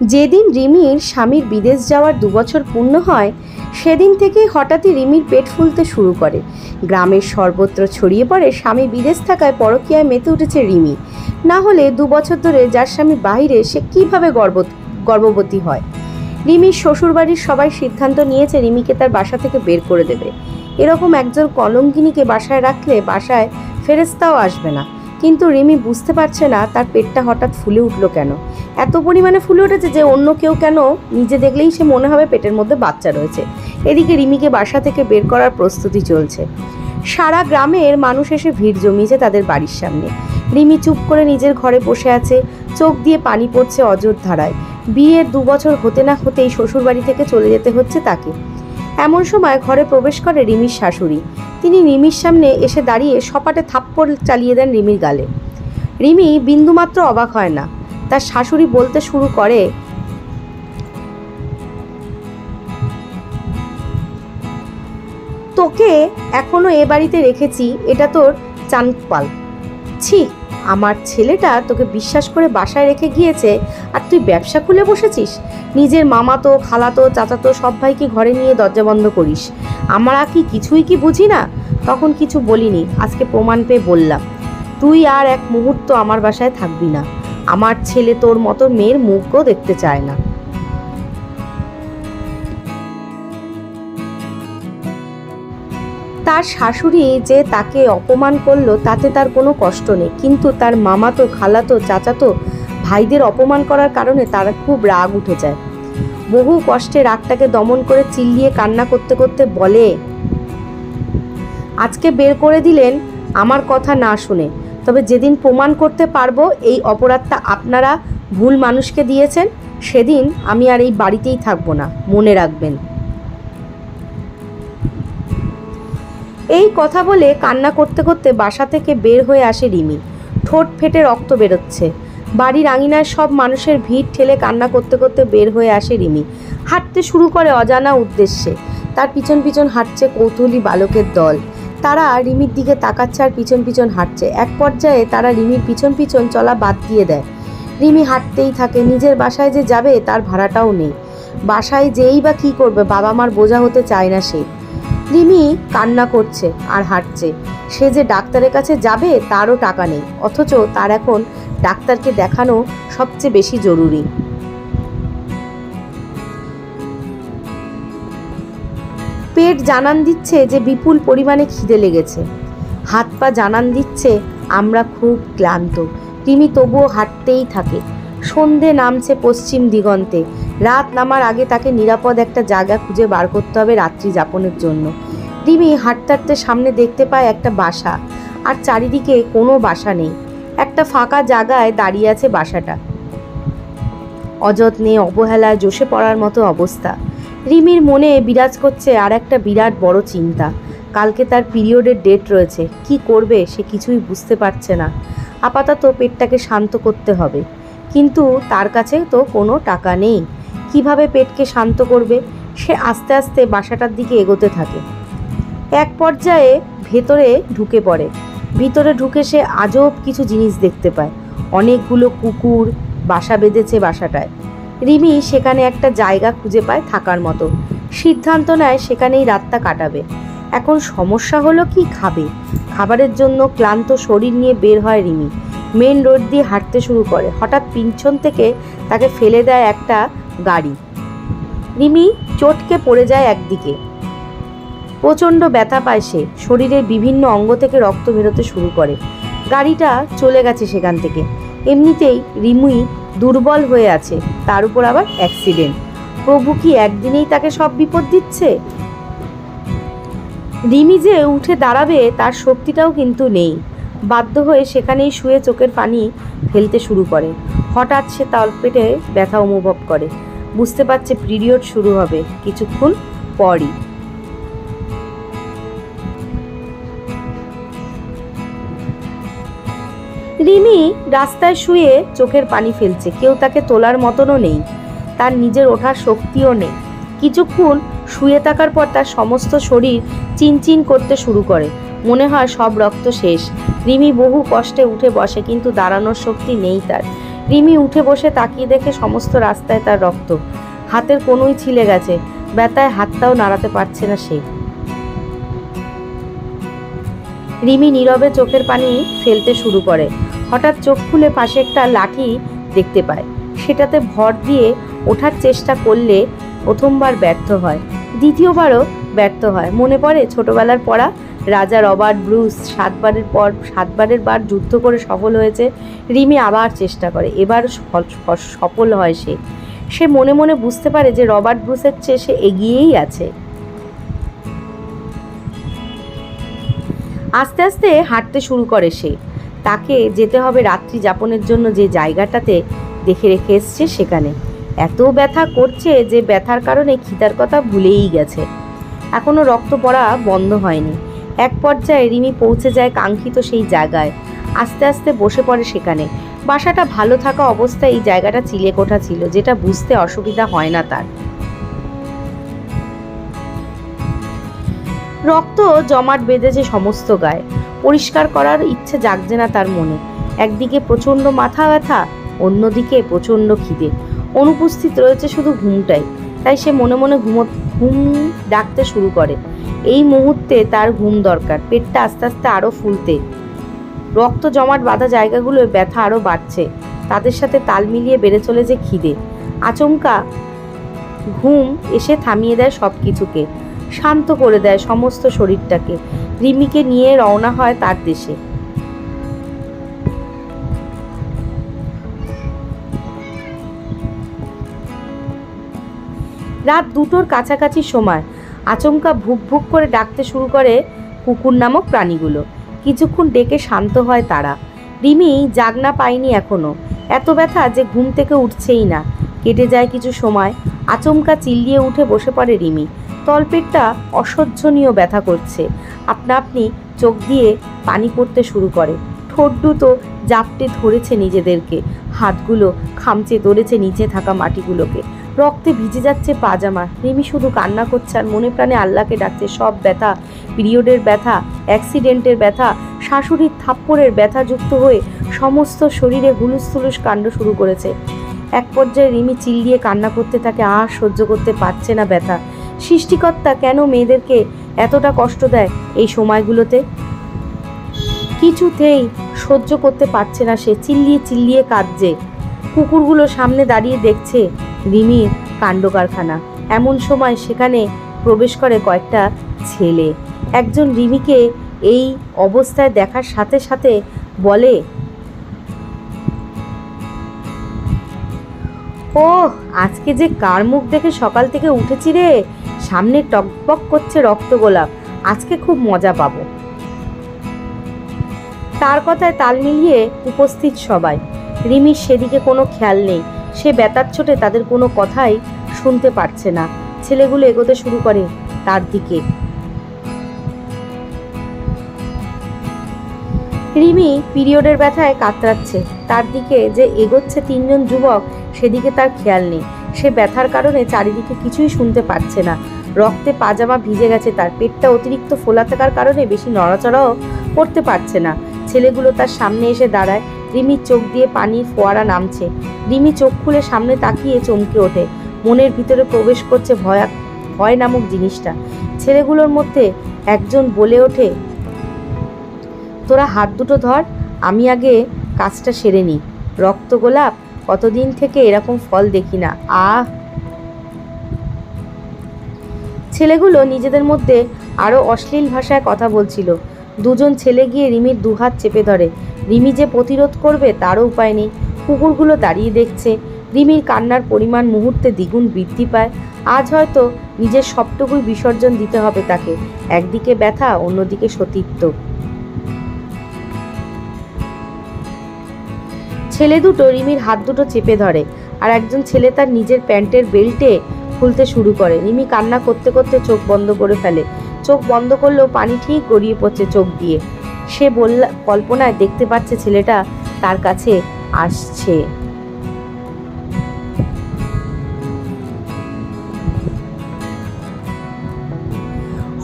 যেদিন রিমির স্বামীর বিদেশ যাওয়ার দুবছর পূর্ণ হয়, সেদিন থেকেই হঠাৎই রিমির পেট ফুলতে শুরু করে। গ্রামের সর্বত্র ছড়িয়ে পড়ে স্বামী বিদেশ থাকায় পরকীয়ায় মেতে উঠেছে রিমি। না হলে দু বছর ধরে যার স্বামী বাইরে সে কীভাবে গর্ব, গর্ভবতী হয়? রিমির শ্বশুরবাড়ির সবাই সিদ্ধান্ত নিয়েছে রিমিকে তার বাসা থেকে বের করে দেবে। এরকম একজন কলঙ্কিনীকে বাসায় রাখলে বাসায় ফেরেস্তাও আসবে না। কিন্তু রিমি বুঝতে পারছে না তার পেটটা হঠাৎ ফুলে উঠল কেন। এত পরিমাণে ফুলে উঠেছে যে অন্য কেউ কেন নিজে দেখলেই সে মনে হবে পেটের মধ্যে বাচ্চা রয়েছে। এদিকে রিমিকে বাসা থেকে বের করার প্রস্তুতি চলছে। সারা গ্রামের মানুষ এসে ভিড় জমিয়েছে তাদের বাড়ির সামনে। রিমি চুপ করে নিজের ঘরে বসে আছে, চোখ দিয়ে পানি পড়ছে অজর ধারায়। বিয়ের দু বছর হতে না হতেই শ্বশুরবাড়ি থেকে চলে যেতে হচ্ছে তাকে। এমন সময় ঘরে প্রবেশ করে রিমির শাশুড়ি। তিনি রিমির সামনে এসে দাঁড়িয়ে সপাটে থাপ্পড় চালিয়ে দেন রিমির গালে। রিমি বিন্দুমাত্র অবাক হয় না। তার শাশুড়ি বলতে শুরু করে, তোকে এখনও এ বাড়িতে রেখেছি, এটা তোর চানপাল। ছি, আমার ছেলেটা তোকে বিশ্বাস করে বাসায় রেখে গিয়েছে, আর তুই ব্যবসা খুলে বসেছিস? নিজের মামাতো খালাতো চাচাতো সব ভাইকে ঘরে নিয়ে দরজা বন্ধ করিস। আমরা কি কিছুই কি বুঝি না? তখন কিছু বলিনি, আজকে প্রমাণ পেয়ে বললাম, তুই আর এক মুহূর্ত আমার বাসায় থাকবি না। আমার ছেলে তোর মতো মেয়ের মুখও দেখতে চায় না। তার শাশুড়ি যে তাকে অপমান করল, তাতে তার কোনো কষ্ট নেই। কিন্তু তার মামাতো, খালাতো, চাচাতো ভাইদের অপমান করার কারণে তার খুব রাগ উঠে যায়। বহু কষ্টে রাগটাকে দমন করে চিল্লিয়ে কান্না করতে করতে বলে, আজকে বের করে দিলেন, আমার কথা না শুনে। তবে যেদিন প্রমাণ করতে পারব, এই অপরাধটা আপনারা ভুল মানুষকে দিয়েছেন, সেদিন আমি আর এই বাড়িতেই থাকব না। মনে রাখবেন। এই কথা বলে কান্না করতে করতে বাসা থেকে বের হয়ে আসে রিমি। ঠোঁট ফেটে রক্ত বেরোচ্ছে। বাড়ির আঙিনায় সব মানুষের ভিড় ঠেলে কান্না করতে করতে বের হয়ে আসে রিমি। হাঁটতে শুরু করে অজানা উদ্দেশ্যে। তার পিছন পিছন হাঁটছে কৌতূহলী বালকের দল। তারা রিমির দিকে তাকাচ্ছে আর পিছন পিছন হাঁটছে। এক পর্যায়ে তারা রিমির পিছন পিছন চলা বাদ দিয়ে দেয়। রিমি হাঁটতেই থাকে, নিজের বাসায় যে যাবে তার ভাড়াটাও নেই। বাসায় যেই বা কী করবে বাবা মার বোঝা হতে চায় না সে। রিমি কান্না করছে আর হাঁটছে। সে যে ডাক্তারের কাছে যাবে তারও টাকা নেই, অথচ তার এখন ডাক্তারকে দেখানো সবচেয়ে বেশি জরুরি। পেট জানান দিচ্ছে যে বিপুল পরিমাণে খিদে লেগেছে। হাত পা জানান দিচ্ছে, আমরা খুব ক্লান্ত। রিমি তবুও হাঁটতেই থাকে। সন্ধে নামছে পশ্চিম দিগন্তে। রাত নামার আগে তাকে নিরাপদ একটা জায়গা খুঁজে বার করতে হবে রাত্রি যাপনের জন্য। রিমি হাঁটতে হাঁটতে সামনে দেখতে পায় একটা বাসা। আর চারিদিকে কোনো বাসা নেই। একটা ফাঁকা জায়গায় দাঁড়িয়ে আছে বাসাটা। অযত্নে, অবহেলায় জোশে পড়ার মতো অবস্থা। রিমির মনে বিরাজ করছে আর একটা বিরাট বড় চিন্তা। কালকে তার পিরিয়ডের ডেট রয়েছে। কি করবে সে কিছুই বুঝতে পারছে না। আপাতত পেটটাকে শান্ত করতে হবে। কিন্তু তার কাছে তো কোনো টাকা নেই। কীভাবে পেটকে শান্ত করবে? সে আস্তে আস্তে বাসাটার দিকে এগোতে থাকে। এক পর্যায়ে ভেতরে ঢুকে পড়ে। ভিতরে ঢুকে সে আজব কিছু জিনিস দেখতে পায়। অনেকগুলো কুকুর, বাসা বেঁধেছে বাসাটায়। রিমি সেখানে একটা জায়গা খুঁজে পায় থাকার মতো। সিদ্ধান্ত নেয় সেখানেই রাতটা কাটাবে। এখন সমস্যা হলো কি খাবে? খাবারের জন্য ক্লান্ত শরীর নিয়ে বের হয় রিমি। মেন রোড দিয়ে হাঁটতে শুরু করে। হঠাৎ পিছন থেকে তাকে ফেলে দেয় একটা গাড়ি। রিমি চটকে পড়ে যায় একদিকে। প্রচণ্ড ব্যথা পায় সে। শরীরের বিভিন্ন অঙ্গ থেকে রক্ত বেরোতে শুরু করে। গাড়িটা চলে গেছে সেখান থেকে। এমনিতেই রিমুই দুর্বল হয়ে আছে, তার উপর আবার অ্যাক্সিডেন্ট প্রভু কি একদিনেই তাকে সব বিপদ দিচ্ছে? রিমি যে উঠে দাঁড়াবে, তার শক্তিটাও কিন্তু নেই। বাধ্য হয়ে সেখানেই শুয়ে চোখের পানি ফেলতে শুরু করে। হঠাৎ সে তলপেটে ব্যথা অনুভব করে। বুঝতে পারছে পিরিয়ড শুরু হবে কিছুক্ষণ পরই। রিমি রাস্তায় শুয়ে চোখের পানি ফেলছে। কেউ তাকে তোলার মতনও নেই। তার নিজের ওঠার শক্তিও নেই। কিছুক্ষণ শুয়ে থাকার পর তার সমস্ত শরীর চিনচিন করতে শুরু করে। মনে হয় সব রক্ত শেষ। রিমি বহু কষ্টে উঠে বসে, কিন্তু দাঁড়ানোর শক্তি নেই তার। রিমি উঠে বসে তাকিয়ে দেখে সমস্ত রাস্তায় তার রক্ত। হাতের কোনোই ছিলে গেছে। ব্যথায় হাতটাও নাড়াতে পারছে না সে। রিমি নীরবে চোখের পানি ফেলতে শুরু করে। হঠাৎ চোখ খুলে পাশে একটা লাঠি দেখতে পায়। সেটাতে ভর দিয়ে ওঠার চেষ্টা করলে প্রথমবার ব্যর্থ হয়, দ্বিতীয়বারও ব্যর্থ হয়। মনে পড়ে ছোটবেলার পড়া, রাজা রবার্ট ব্রুস সাতবারের পর সাতবারের বার যুদ্ধ করে সফল হয়েছে, রিমি আবার চেষ্টা করে, এবার সফল- হয় সে। সে মনে মনে বুঝতে পারে যে রবার্ট ব্রুসের চেয়ে সে এগিয়েই আছে। আস্তে আস্তে হাঁটতে শুরু করে সে। তাকে যেতে হবে রাত্রি যাপনের জন্য যে জায়গাটাতে দেখে রেখে এসছে সেখানে। এত ব্যথা করছে যে ব্যথার কারণে খিদার কথা ভুলেই গেছে। এখনও রক্ত পড়া বন্ধ হয়নি। এক পর্যায়ে রিমি পৌঁছে যায় কাঙ্ক্ষিত সেই জায়গায়। আস্তে আস্তে বসে পড়ে সেখানে। বাসাটা ভালো থাকা অবস্থায় এই জায়গাটা চিলেকোঠা ছিল, যেটা বুঝতে অসুবিধা হয় না তার। রক্ত জমাট বেঁধেছে সমস্ত গায়ে। পরিষ্কার করার ইচ্ছে জাগছে না তার মনে। একদিকে প্রচণ্ড মাথা ব্যথা, অন্যদিকে প্রচণ্ড খিদে। অনুপস্থিত রয়েছে শুধু ঘুমটাই, তাই সে মনে মনে ঘুমো ঘুম ডাকতে শুরু করে। এই মুহূর্তে তার ঘুম দরকার, পেটটা আস্তে আস্তে আরও ফুলতে। রক্ত জমাট বাঁধা জায়গাগুলোয় ব্যথা আরও বাড়ছে, তাদের সাথে তাল মিলিয়ে বেড়ে চলেছে খিদে। আচমকা ঘুম এসে থামিয়ে দেয় সব কিছুকে শান্ত করে দেয় সমস্ত শরীরটাকে। রিমিকে নিয়ে রওনা হয় তার দেশে। রাত দুটোর কাছাকাছি সময়। আচমকা ভুক ভুক করে ডাকতে শুরু করে কুকুর নামক প্রাণীগুলো। কিছুক্ষণ ডেকে শান্ত হয় তারা। রিমি জাগনা পায়নি এখনও। এত ব্যথা যে ঘুম থেকে উঠছেই না। কেটে যায় কিছু সময়। আচমকা চিল্লিয়ে উঠে বসে পড়ে রিমি। তলপেটটা অসহ্যনীয় ব্যথা করছে। আপনা আপনি চোখ দিয়ে পানি পড়তে শুরু করে। ঠোঁট দুটো জাপটে ধরেছে নিজেদেরকে। হাতগুলো খামচে ধরেছে নিচে থাকা মাটিগুলোকে। রক্তে ভিজে যাচ্ছে পাজামা। রিমি শুধু কান্না করছে আর মনে প্রাণে আল্লাহকে ডাকছে। সব ব্যথা, পিরিয়ডের ব্যথা, অ্যাক্সিডেন্টের ব্যথা, শাশুড়ির থাপ্পড়ের ব্যথা যুক্ত হয়ে সমস্ত শরীরে হুলুস থুলুস কাণ্ড শুরু করেছে। এক পর্যায়ে রিমি চিল্লিয়ে কান্না করতে থাকে আর সহ্য করতে পারছে না ব্যথা। সৃষ্টিকর্তা কেন মেয়েদেরকে এতটা কষ্ট দেয় এই সময়গুলোতে? কিছুতেই সহ্য করতে পারছে না সে, চিল্লিয়ে চিল্লিয়ে কাঁদছে। কুকুরগুলো সামনে দাঁড়িয়ে দেখছে রিমির কাণ্ড কারখানা এমন সময় সেখানে প্রবেশ করে কয়েকটা ছেলে। একজন রিমিকে এই অবস্থায় দেখার সাথে সাথে বলে ও আজকে যে কার মুখ দেখে সকাল থেকে উঠেছি রে? সামনে টকবক করছে রক্ত গোলাপ। আজকে খুব মজা পাবো। তার কথায় তাল মিলিয়ে উপস্থিত সবাই। রিমির সেদিকে কোনো খেয়াল নেই। সে বেতার ছোটে তাদের কোনো কথাই শুনতে পারছে না। ছেলেগুলো এগোতে শুরু করে তার দিকে। রিমি পিরিয়ডের ব্যথায় কাতরাচ্ছে। তার দিকে যে এগোচ্ছে তিনজন যুবক, সেদিকে তার খেয়াল নেই। সে ব্যথার কারণে চারিদিকে কিছুই শুনতে পাচ্ছে না। রক্তে পাজামা ভিজে গেছে, তার পেটটা অতিরিক্ত ফোলা থাকার কারণে বেশি নড়াচড়াও করতে পারছে না। ছেলেগুলো তার সামনে এসে দাঁড়ায়। রিমির চোখ দিয়ে পানির ফোয়ারা নামছে। রিমি চোখ খুলে সামনে তাকিয়ে চমকে ওঠে। মনের ভিতরে প্রবেশ করছে ভয়া, ভয় নামক জিনিসটা। ছেলেগুলোর মধ্যে একজন বলে ওঠে, তোরা হাত দুটো ধর, আমি আগে কাজটা সেরে নিই। রক্ত গোলাপ, কতদিন থেকে এরকম ফল দেখি না। আহ ছেলেগুলো নিজেদের মধ্যে আরও অশ্লীল ভাষায় কথা বলছিল। দুজন ছেলে গিয়ে রিমির দুহাত চেপে ধরে। রিমি যে প্রতিরোধ করবে তারও উপায় নেই। কুকুরগুলো দাঁড়িয়ে দেখছে। রিমির কান্নার পরিমাণ মুহূর্তে দ্বিগুণ বৃদ্ধি পায়। আজ হয়তো নিজের সবটুকুই বিসর্জন দিতে হবে তাকে। একদিকে ব্যথা, অন্যদিকে সতীত্ব। ছেলে দুটো রিমির হাত দুটো চেপে ধরে। আর একজন ছেলে তার নিজের প্যান্টের বেল্টে খুলতে শুরু করে। রিমি কান্না করতে করতে চোখ বন্ধ করে ফেলে। চোখ বন্ধ করলেও পানি ঠিক গড়িয়ে পড়ছে চোখ দিয়ে। সে বললা, কল্পনায় দেখতে পাচ্ছে ছেলেটা তার কাছে আসছে।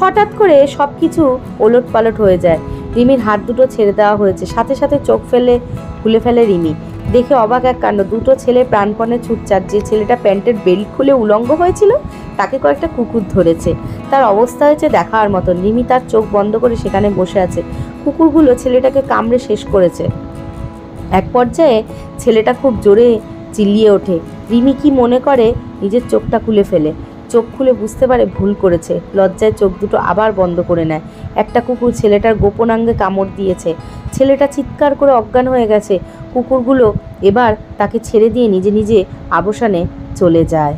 হঠাৎ করে সব কিছু ওলট পালট হয়ে যায়। রিমির হাত দুটো ছেড়ে দেওয়া হয়েছে। সাথে সাথে চোখ ফেলে, খুলে ফেলে রিমি। দেখে অবাক এক কাণ্ড। দুটো ছেলে প্রাণপণে ছুটচার যে ছেলেটা প্যান্টের বেল্ট খুলে উলঙ্গ হয়েছিল, তাকে কয়েকটা কুকুর ধরেছে। তার অবস্থা হয়েছে দেখার মতো। রিমি তার চোখ বন্ধ করে সেখানে বসে আছে। কুকুরগুলো ছেলেটাকে কামড়ে শেষ করেছে। এক পর্যায়ে ছেলেটা খুব জোরে চিল্লিয়ে ওঠে। রিমি কি মনে করে, নিজের চোখটা খুলে ফেলে। চোখ খুলে বুঝতে পারে ভুল করেছে। লজ্জায় চোখ দুটো আবার বন্ধ করে নেয়। একটা কুকুর ছেলেটার গোপনাঙ্গে কামড় দিয়েছে। ছেলেটা চিৎকার করে অজ্ঞান হয়ে গেছে। কুকুরগুলো এবার তাকে ছেড়ে দিয়ে নিজে নিজে আবসানে চলে যায়।